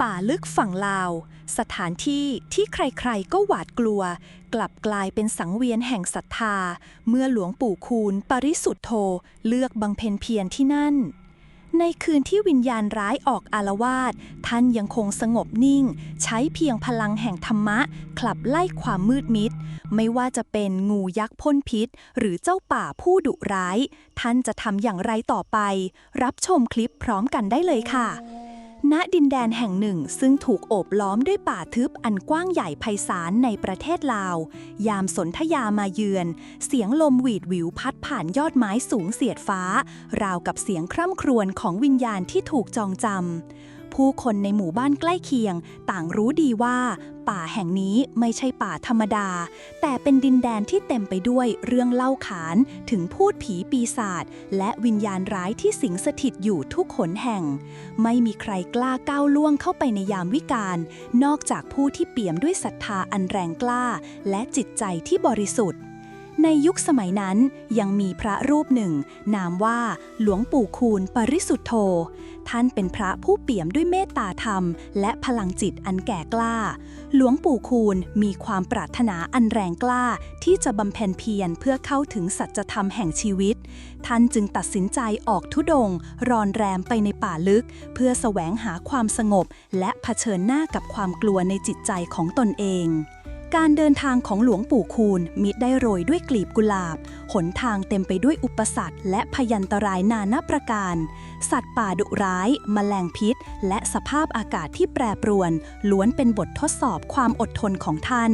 ป่าลึกฝั่งลาว สถานที่ที่ใครๆก็หวาดกลัว กลับกลายเป็นสังเวียนแห่งศรัทธา เมื่อหลวงปู่คูณปริสุทธโธเลือกบำเพ็ญเพียรที่นั่น ในคืนที่วิญญาณร้ายออกอารวาสท่านยังคงสงบนิ่ง ใช้เพียงพลังแห่งธรรมะ ขับไล่ความมืดมิด ไม่ว่าจะเป็นงูยักษ์พ่นพิษ หรือเจ้าป่าผู้ดุร้าย ท่านจะทำอย่างไรต่อไป รับชมคลิปพร้อมกันได้เลยค่ะ ณดินแดนแห่งหนึ่งซึ่งถูกโอบล้อมด้วยป่าทึบอันกว้างใหญ่ไพศาลในประเทศลาว ยามสนธยามาเยือน เสียงลมหวีดวิวพัดผ่านยอดไม้สูงเสียดฟ้า ราวกับเสียงคร่ำครวญของวิญญาณที่ถูกจองจำ ผู้คนในหมู่บ้านใกล้เคียง ต่างรู้ดีว่า ป่าแห่งนี้ไม่ใช่ป่าธรรมดา แต่เป็นดินแดนที่เต็มไปด้วยเรื่องเล่าขาน ถึงพูดผีปีศาจและวิญญาณร้ายที่สิงสถิตอยู่ทุกขนแห่ง ไม่มีใครกล้าก้าวล่วงเข้าไปในยามวิกาลนอกจากผู้ที่เปี่ยมด้วยศรัทธาอันแรงกล้า และจิตใจที่บริสุทธิ์ ในยุคสมัยนั้นยังมีพระรูปหนึ่ง นามว่าหลวงปู่คูณปริสุทธโธ ท่านเป็นพระผู้เปี่ยมด้วยเมตตาธรรม และพลังจิตอันแก่กล้า หลวงปู่คูณมีความปรารถนาอันแรงกล้า ที่จะบำเพ็ญเพียรเพื่อเข้าถึงสัจธรรมแห่งชีวิต ท่านจึงตัดสินใจออกทุดง รอนแรมไปในป่าลึก เพื่อแสวงหาความสงบ และเผชิญหน้ากับความกลัวในจิตใจของตนเอง การเดินทางของหลวงปู่คูณมิได้โรยด้วยกลีบกุหลาบ หนทางเต็มไปด้วยอุปสรรคและพยันตรายนานาประการ สัตว์ป่าดุร้ายแมลงพิษ และสภาพอากาศที่แปรปรวน ล้วนเป็นบททดสอบความอดทนของท่าน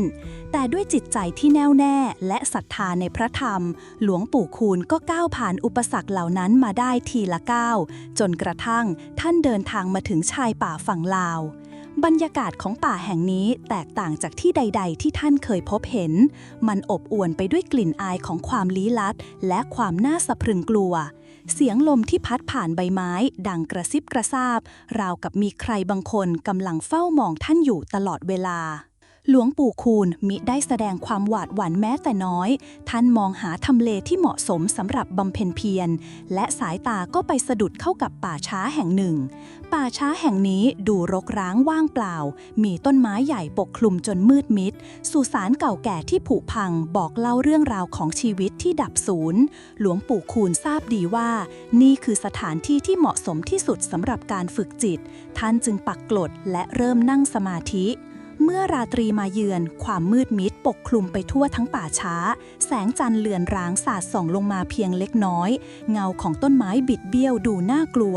แต่ด้วยจิตใจที่แน่วแน่และศรัทธาในพระธรรม หลวงปู่คูณก็ก้าวผ่านอุปสรรคเหล่านั้นมาได้ทีละก้าว จนกระทั่งท่านเดินทางมาถึงชายป่าฝั่งลาว บรรยากาศของป่าแห่งนี้แตกต่างจากที่ใด ๆ ที่ท่านเคยพบเห็น มันอบอวลไปด้วยกลิ่นอายของความลี้ลับและความน่าสะพรึงกลัว เสียงลมที่พัดผ่านใบไม้ ดังกระซิบกระซาบ ราวกับมีใครบางคนกำลังเฝ้ามองท่านอยู่ตลอดเวลา หลวงปู่คูณมิได้แสดงความหวาดหวั่นแม้แต่น้อย ท่านมองหาทำเลที่เหมาะสมสำหรับบำเพ็ญเพียร และสายตาก็ไปสะดุดเข้ากับป่าช้าแห่งหนึ่ง ป่าช้าแห่งนี้ดูรกร้างว่างเปล่า มีต้นไม้ใหญ่ปกคลุมจนมืดมิด สุสานเก่าแก่ที่ผุพังบอกเล่าเรื่องราวของชีวิตที่ดับสูญหลวงปู่คูณทราบดีว่า นี่คือสถานที่ที่เหมาะสมที่สุดสำหรับการฝึกจิต ท่านจึงปักกลดและเริ่มนั่งสมาธิ เมื่อราตรีมาเยือน ความมืดมิดปกคลุมไปทั่วทั้งป่าช้า แสงจันทร์เลือนร้างสาดส่องลงมาเพียงเล็กน้อย เงาของต้นไม้บิดเบี้ยวดูน่ากลัว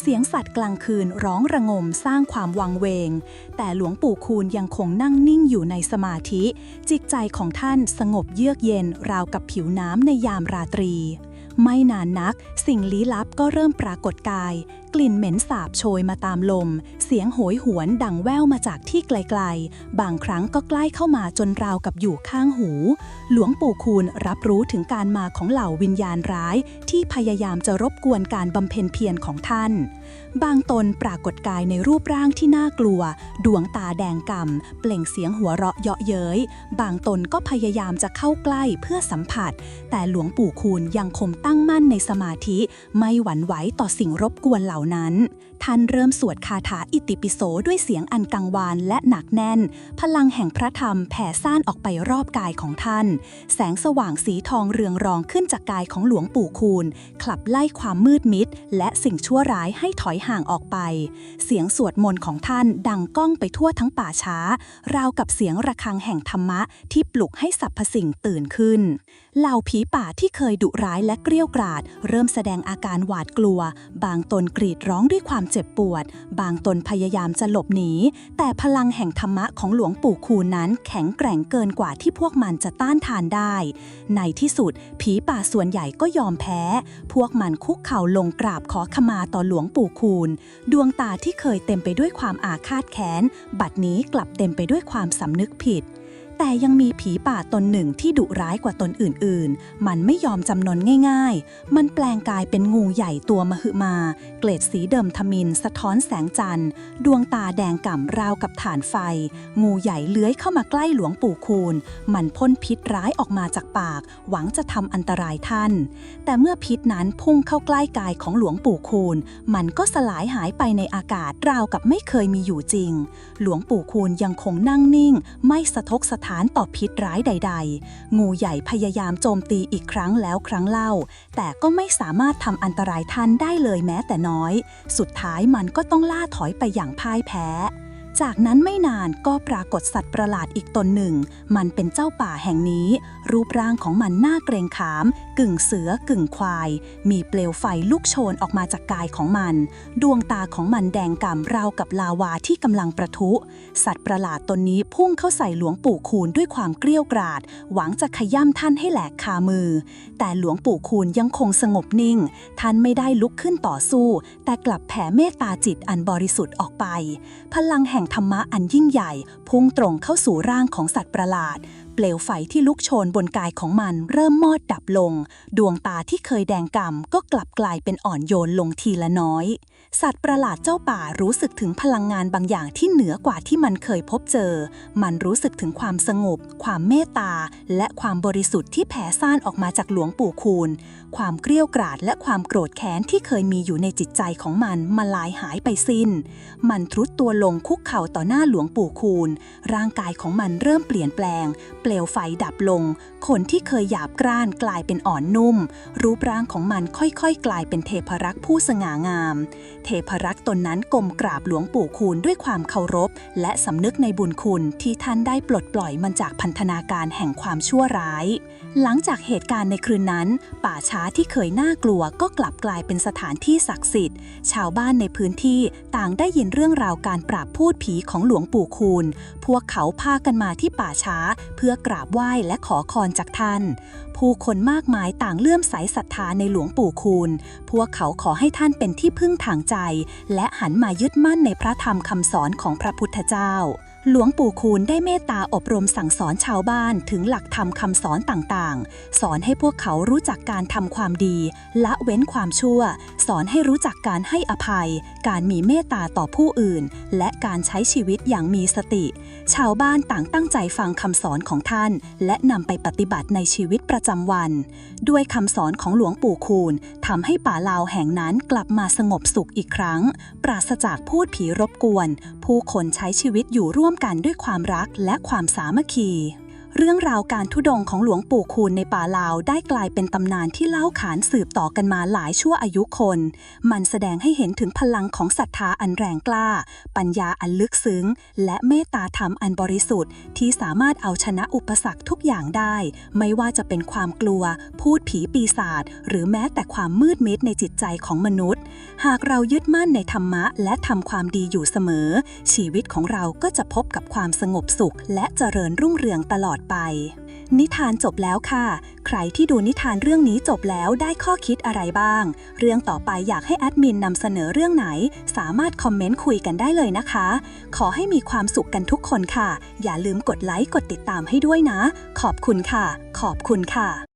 เสียงสัตว์กลางคืนร้องระงมสร้างความวังเวง แต่หลวงปู่คูณยังคงนั่งนิ่งอยู่ในสมาธิ จิตใจของท่านสงบเยือกเย็นราวกับผิวน้ำในยามราตรีไม่นานนัก สิ่งลี้ลับก็เริ่มปรากฏกายกลิ่นเหม็นสาบโชยมาตามลม เสียงโหยหวนดังแว่วมาจากที่ไกลๆ บางครั้งก็ใกล้เข้ามาจนราวกับอยู่ข้างหู หลวงปู่คูณรับรู้ถึงการมาของเหล่าวิญญาณร้าย ที่พยายามจะรบกวนการบำเพ็ญเพียรของท่าน บางตนปรากฏกายในรูปร่างที่น่ากลัว ดวงตาแดงก่ำเปล่งเสียงหัวเราะเยาะเย้ย บางตนก็พยายามจะเข้าใกล้เพื่อสัมผัส แต่หลวงปู่คูณยังคงตั้งมั่นในสมาธิ ไม่หวั่นไหวต่อสิ่งรบกวนเหล่านั้น ท่านเริ่มสวดคาถาอิติปิโสด้วยเสียงอันกังวานและหนักแน่น พลังแห่งพระธรรมแผ่ซ่านออกไปรอบกายของท่าน แสงสว่างสีทองเรืองรองขึ้นจากกายของหลวงปู่คูณ ขับไล่ความมืดมิด และสิ่งชั่วร้ายให้ถอยห่างออกไป เสียงสวดมนต์ของท่านดังก้องไปทั่วทั้งป่าช้า ราวกับเสียงระฆังแห่งธรรมะที่ปลุกให้สรรพสิ่งตื่นขึ้นเหล่าผีป่าที่เคยดุร้ายและเกรี้ยวกราดเริ่มแสดงอาการหวาดกลัว บางตนกรีดร้องด้วยความเจ็บปวด บางตนพยายามจะหลบหนี แต่พลังแห่งธรรมะของหลวงปู่คูนั้นแข็งแกร่งเกินกว่าที่พวกมันจะต้านทานได้ ในที่สุด ผีป่าส่วนใหญ่ก็ยอมแพ้ พวกมันคุกเข่าลงกราบขอขมาต่อหลวงปู่คูณดวงตาที่เคยเต็มไปด้วยความอาฆาตแค้น บัดนี้กลับเต็มไปด้วยความสำนึกผิด แต่ยังมีผีป่าตนหนึ่งที่ดุร้ายกว่าตนอื่นๆ มันไม่ยอมจำนนง่ายๆ มันแปลงกายเป็นงูใหญ่ตัวมหึมา เกล็ดสีเดิมทมินสะท้อนแสงจันทร์ ดวงตาแดงก่ำราวกับฐานไฟ งูใหญ่เลื้อยเข้ามาใกล้หลวงปู่คูณ มันพ่นพิษร้ายออกมาจากปาก หวังจะทำอันตรายท่าน แต่เมื่อพิษนั้นพุ่งเข้าใกล้กายของหลวงปู่คูณ มันก็สลายหายไปในอากาศราวกับไม่เคยมีอยู่จริง หลวงปู่คูณยังคงนั่งนิ่ง ไม่สะทกสถานต่อพิษร้ายใด ๆ งูใหญ่พยายามโจมตีอีกครั้งแล้วครั้งเล่า แต่ก็ไม่สามารถทำอันตรายท่านได้เลยแม้แต่น้อย สุดท้ายมันก็ต้องล่าถอยไปอย่างพ่ายแพ้ จากนั้นไม่นานก็ปรากฏสัตว์ประหลาดอีกตนหนึ่ง มันเป็นเจ้าป่าแห่งนี้ รูปร่างของมันน่าเกรงขาม กึ่งเสือกึ่งควาย มีเปลวไฟลุกโชนออกมาจากกายของมัน ดวงตาของมันแดงก่ำราวกับลาวาที่กำลังประทุ สัตว์ประหลาดตนนี้พุ่งเข้าใส่หลวงปู่คูณด้วยความเกรี้ยวกราด หวังจะขย่ำท่านให้แหลกคามือ แต่หลวงปู่คูณยังคงสงบนิ่ง ท่านไม่ได้ลุกขึ้นต่อสู้ แต่กลับแผ่เมตตาจิตอันบริสุทธิ์ออกไป พลังแห่งธรรมะอันยิ่งใหญ่ พุ่งตรงเข้าสู่ร่างของสัตว์ประหลาด เปลวไฟที่ลุกโชนบนกายของมันเริ่มมอดดับลง ดวงตาที่เคยแดงก่ำก็กลับกลายเป็นอ่อนโยนลงทีละน้อย สัตว์ประหลาดเจ้าป่ารู้สึกถึงพลังงานบางอย่างที่เหนือกว่าที่มันเคยพบเจอ มันรู้สึกถึงความสงบ ความเมตตา และความบริสุทธิ์ที่แผ่ซ่านออกมาจากหลวงปู่คูณ ความเกรี้ยวกราดและความโกรธแค้นที่เคยมีอยู่ในจิตใจของมันมาลายหายไปสิ้น มันทรุดตัวลงคุกเข่าต่อหน้าหลวงปู่คูณ ร่างกายของมันเริ่มเปลี่ยนแปลง เปลวไฟดับลงขนที่เคยหยาบกร้านกลายเป็นอ่อนนุ่ม รูปร่างของมันค่อยๆ กลายเป็นเทพรักษ์ผู้สง่างามเทพรักษ์ตนนั้นก้มกราบหลวงปู่คูณด้วยความเคารพ และสำนึกในบุญคุณที่ท่านได้ปลดปล่อยมันจากพันธนาการแห่งความชั่วร้าย หลังจากเหตุการณ์ในคืนนั้น ป่าช้าที่เคยน่ากลัวก็กลับกลายเป็นสถานที่ศักดิ์สิทธิ์ ชาวบ้านในพื้นที่ต่างได้ยินเรื่องราวการปราบพูดผีของหลวงปู่คูณ พวกเขาพากันมาที่ป่าช้า เพื่อกราบไหว้และขอคอนจากท่าน ผู้คนมากมายต่างเลื่อมใสศรัทธาในหลวงปู่คูณ พวกเขาขอให้ท่านเป็นที่พึ่งทางใจ และหันมายึดมั่นในพระธรรมคำสอนของพระพุทธเจ้า หลวงปู่คูณได้เมตตาอบรมสั่งสอนชาวบ้านถึงหลักธรรมคำสอนต่างๆ สอนให้พวกเขารู้จักการทำความดี ละเว้นความชั่ว สอนให้รู้จักการให้อภัย การมีเมตตาต่อผู้อื่น และการใช้ชีวิตอย่างมีสติ ชาวบ้านต่างตั้งใจฟังคำสอนของท่าน และนำไปปฏิบัติในชีวิตประจำวัน ด้วยคำสอนของหลวงปู่คูณทำให้ป่าลาวแห่งนั้นกลับมาสงบสุขอีกครั้ง ปราศจากพูดผีรบกวน ผู้คนใช้ชีวิตอยู่ร่วมกันด้วยความรักและความสามัคคี เรื่องราวการทุดงของหลวงปู่คูณในป่าลาวได้กลายเป็นตำนานที่เล่าขานสืบต่อกันมาหลายชั่วอายุคน มันแสดงให้เห็นถึงพลังของศรัทธาอันแรงกล้า ปัญญาอันลึกซึ้ง และเมตตาธรรมอันบริสุทธิ์ ที่สามารถเอาชนะอุปสรรคทุกอย่างได้ ไม่ว่าจะเป็นความกลัว พูดผีปีศาจหรือแม้แต่ความมืดมิดในจิตใจของมนุษย์ หากเรายึดมั่นในธรรมะ และทำความดีอยู่เสมอ ชีวิตของเราก็จะพบกับความสงบสุข และเจริญรุ่งเรืองตลอดดไป นิทานจบแล้วค่ะ ใครที่ดูนิทานเรื่องนี้จบแล้วได้ข้อคิดอะไรบ้าง เรื่องต่อไปอยากให้แอดมินนำเสนอเรื่องไหน สามารถคอมเมนต์คุยกันได้เลยนะคะ ขอให้มีความสุขกันทุกคนค่ะ อย่าลืมกดไลค์กดติดตามให้ด้วยนะ ขอบคุณค่ะ ขอบคุณค่ะ